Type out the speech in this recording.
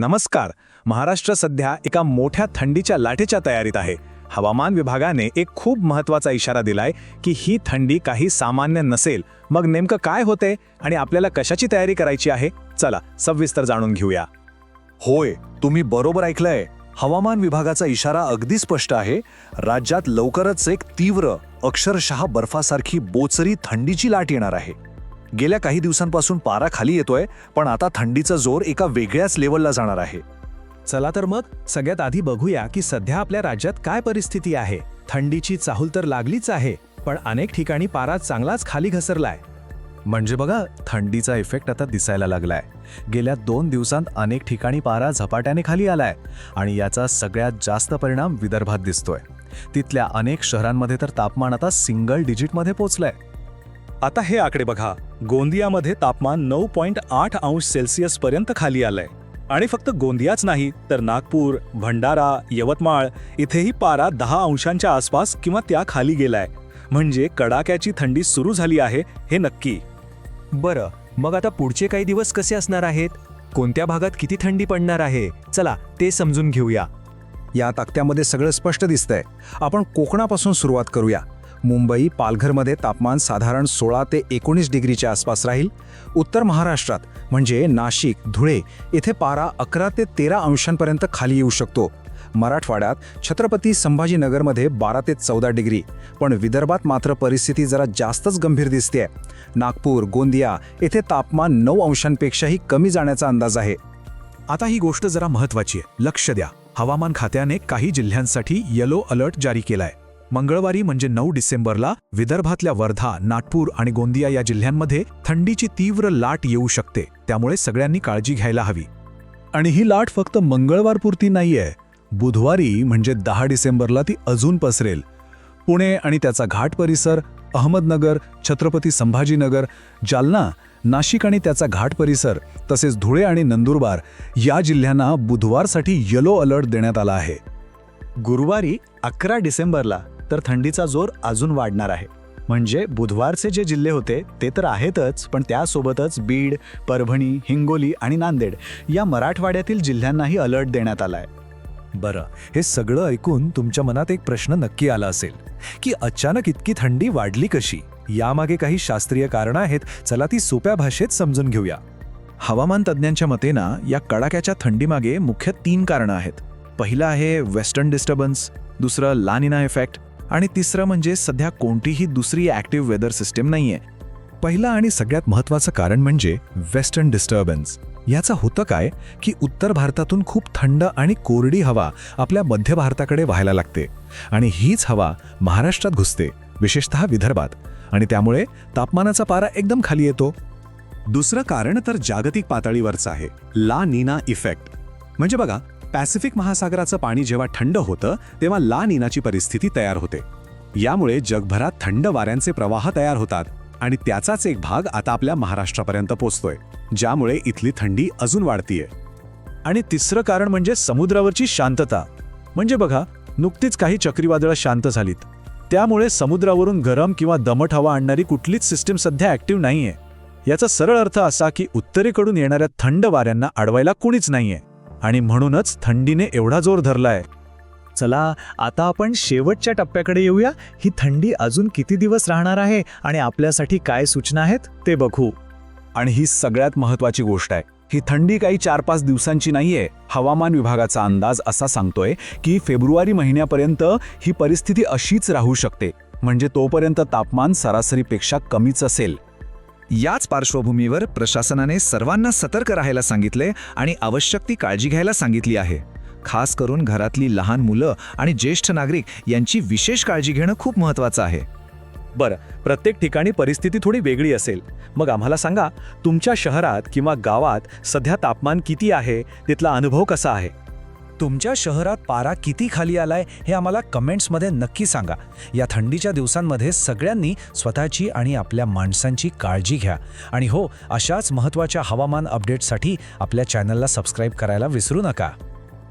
नमस्कार. महाराष्ट्र सध्या एका मोठ्या थंडीच्या लाटेच्या तयारीत आहे. हवामान विभागाने एक खूप महत्त्वाचा इशारा दिलाय की ही थंडी काही सामान्य नसेल. मग नेमकं काय होते आणि आपल्याला कशाची तयारी करायची आहे? चला सविस्तर जाणून घेऊया. होय तुम्ही बरोबर ऐकलंय. हवामान विभागाचा इशारा अगदी स्पष्ट आहे. राज्यात लवकरच एक तीव्र अक्षरशः बर्फासारखी बोचरी थंडीची लाट येणार आहे. गेल्या काही दिवसांपासून पारा खाली येतोय पण आता थंडीचा जोर एका वेगळ्याच लेवलला जाणार आहे. चला तर मग सगळ्यात आधी बघूया की सध्या आपल्या राज्यात काय परिस्थिती आहे. थंडीची चाहूल तर लागलीच आहे पण अनेक ठिकाणी पारा चांगलाच खाली घसरलाय. म्हणजे बघा थंडीचा इफेक्ट आता दिसायला लागलाय. गेल्या दोन दिवसांत अनेक ठिकाणी पारा झपाट्याने खाली आलाय आणि याचा सगळ्यात जास्त परिणाम विदर्भात दिसतोय. तिथल्या अनेक शहरांमध्ये तर तापमान आता सिंगल डिजिटमध्ये पोचलंय. आता हे आकडे बघा. गोंदियामध्ये तापमान नऊ पॉईंट आठ अंश सेल्सिअस पर्यंत खाली आलंय. आणि फक्त गोंदियाच नाही तर नागपूर भंडारा यवतमाळ इथेही पारा दहा अंशांच्या आसपास किंवा त्या खाली गेलाय. म्हणजे कडाक्याची थंडी सुरू झाली आहे हे नक्की. बरं मग आता पुढचे काही दिवस कसे असणार आहेत? कोणत्या भागात किती थंडी पडणार आहे? चला ते समजून घेऊया. या तक्त्यामध्ये सगळं स्पष्ट दिसतंय. आपण कोकणापासून सुरुवात करूया. मुंबई पालघरमध्ये तापमान साधारण सोळा ते एकोणीस डिग्रीच्या आसपास राहील. उत्तर महाराष्ट्रात म्हणजे नाशिक धुळे येथे पारा अकरा ते तेरा अंशांपर्यंत खाली येऊ शकतो. मराठवाड्यात छत्रपती संभाजीनगरमध्ये बारा ते चौदा डिग्री पण विदर्भात मात्र परिस्थिती जरा जास्तच गंभीर दिसते नागपूर गोंदिया येथे तापमान नऊ अंशांपेक्षाही कमी जाण्याचा अंदाज आहे. आता ही गोष्ट जरा महत्वाची आहे. लक्ष द्या. हवामान खात्याने काही जिल्ह्यांसाठी येलो अलर्ट जारी केलाय. मंगळवारी म्हणजे नऊ डिसेंबरला विदर्भातल्या वर्धा नागपूर आणि गोंदिया या जिल्ह्यांमध्ये थंडीची तीव्र लाट येऊ शकते. त्यामुळे सगळ्यांनी काळजी घ्यायला हवी. आणि ही लाट फक्त मंगळवारपुरती नाहीये. बुधवारी म्हणजे दहा डिसेंबरला ती अजून पसरेल. पुणे आणि त्याचा घाट परिसर अहमदनगर छत्रपती संभाजीनगर जालना नाशिक आणि त्याचा घाट परिसर तसेच धुळे आणि नंदुरबार या जिल्ह्यांना बुधवारसाठी येलो अलर्ट देण्यात आला आहे. गुरुवारी अकरा डिसेंबरला तर थंडीचा जोर अजून वाढणार आहे. म्हणजे बुधवारचे जे जिल्हे होते ते तर आहेतच पण त्यासोबतच बीड परभणी हिंगोली आणि नांदेड या मराठवाड्यातील जिल्ह्यांनाही अलर्ट देण्यात आलाय. बरं हे सगळं ऐकून तुमच्या मनात एक प्रश्न नक्की आला असेल की अचानक इतकी थंडी वाढली कशी? यामागे काही शास्त्रीय कारणं आहेत चला ती सोप्या भाषेत समजून घेऊया. हवामान तज्ज्ञांच्या मते ना या कडाक्याच्या थंडीमागे मुख्य तीन कारणं आहेत. पहिलं आहे वेस्टर्न डिस्टर्बन्स दुसरं लानिना इफेक्ट आणि तिसरं म्हणजे सध्या कोणतीही दुसरी ॲक्टिव्ह वेदर सिस्टीम नाहीये. पहिलं आणि सगळ्यात महत्त्वाचं कारण म्हणजे वेस्टर्न डिस्टर्बन्स याचं होतं काय? की उत्तर भारतातून खूप थंड आणि कोरडी हवा आपल्या मध्य भारताकडे व्हायला लागते. आणि हीच हवा महाराष्ट्रात घुसते विशेषतः विदर्भात. आणि त्यामुळे तापमानाचा पारा एकदम खाली येतो. दुसरं कारण तर जागतिक पातळीवरचं आहे. ला नीना इफेक्ट. म्हणजे बघा पॅसिफिक महासागराचं पाणी जेव्हा थंड होतं तेव्हा ला निनाची परिस्थिती तयार होते. यामुळे जगभरात थंड वाऱ्यांचे प्रवाह तयार होतात आणि त्याचाच एक भाग आता आपल्या महाराष्ट्रापर्यंत पोचतोय ज्यामुळे इथली थंडी अजून वाढतीये. आणि तिसरं कारण म्हणजे समुद्रावरची शांतता. म्हणजे बघा नुकतीच काही चक्रीवादळं शांत झालीत. त्यामुळे समुद्रावरून गरम किंवा दमट हवा आणणारी कुठलीच सिस्टीम सध्या ॲक्टिव्ह नाहीये. याचा सरळ अर्थ असा की उत्तरेकडून येणाऱ्या थंड वाऱ्यांना अडवायला कुणीच नाहीये. आणि म्हणूनच थंडीने एवढा जोर धरलाय. चला आता आपण शेवटच्या टप्प्याकडे येऊया. ही थंडी अजून किती दिवस राहणार आहे आणि आपल्यासाठी काय सूचना आहेत ते बघू. आणि ही सगळ्यात महत्वाची गोष्ट आहे. ही थंडी काही चार पाच दिवसांची नाहीये. हवामान विभागाचा अंदाज असा सांगतोय की फेब्रुवारी महिन्यापर्यंत ही परिस्थिती अशीच राहू शकते. म्हणजे तोपर्यंत तापमान सरासरीपेक्षा कमीच असेल. याच पार्श्वभूमीवर प्रशासनाने सर्वांना सतर्क राहायला सांगितले आणि आवश्यक ती काळजी घ्यायला सांगितली आहे. खास करून घरातली लहान मुलं आणि ज्येष्ठ नागरिक यांची विशेष काळजी घेणं खूप महत्त्वाचं आहे. बरं प्रत्येक ठिकाणी परिस्थिती थोडी वेगळी असेल. मग आम्हाला सांगा तुमच्या शहरात किंवा गावात सध्या तापमान किती आहे? तिथला अनुभव कसा आहे? तुमच्या शहरात पारा किती खाली आलाय हे आम्हाला कमेंट्समध्ये नक्की सांगा. या थंडीच्या दिवसांमध्ये सगळ्यांनी स्वतःची आणि आपल्या माणसांची काळजी घ्या. आणि हो अशाच महत्त्वाच्या हवामान अपडेटसाठी आपल्या चॅनलला सबस्क्राईब करायला विसरू नका.